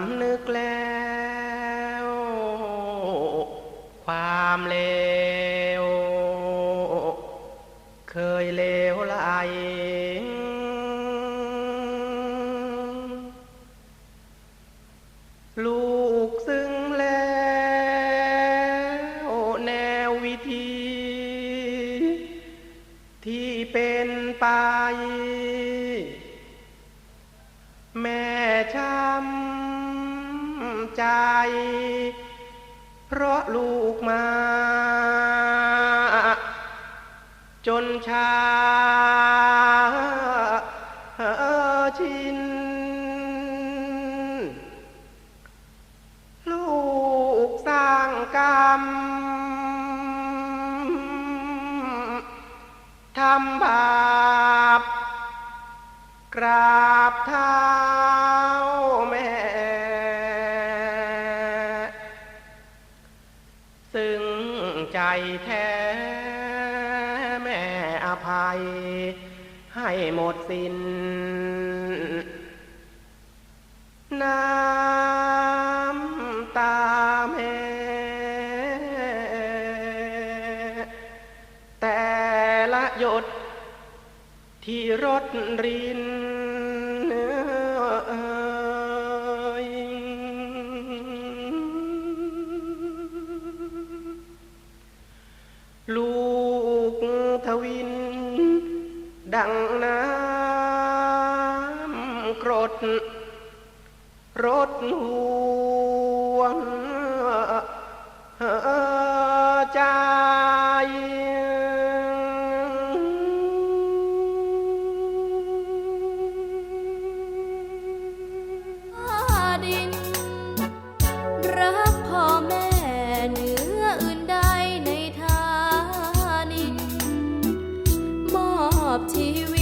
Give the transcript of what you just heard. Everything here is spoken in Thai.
ำนึกแล้ว ความเลว เคยเลวไหลลูกซึ่งแล้วแนววิธี ที่เป็นไป แม่ช้ำใจ เพราะลูกมา จนชาชิน ลูกสร้างกรรมทำบาปกราบเท้าแม่ ซึ่งใจแท้ ภัย ให้หมดสิ้นน้ำตาแม่แต่ละหยดที่รถริน ดังน้ำกรดรถหวง อบชีวิต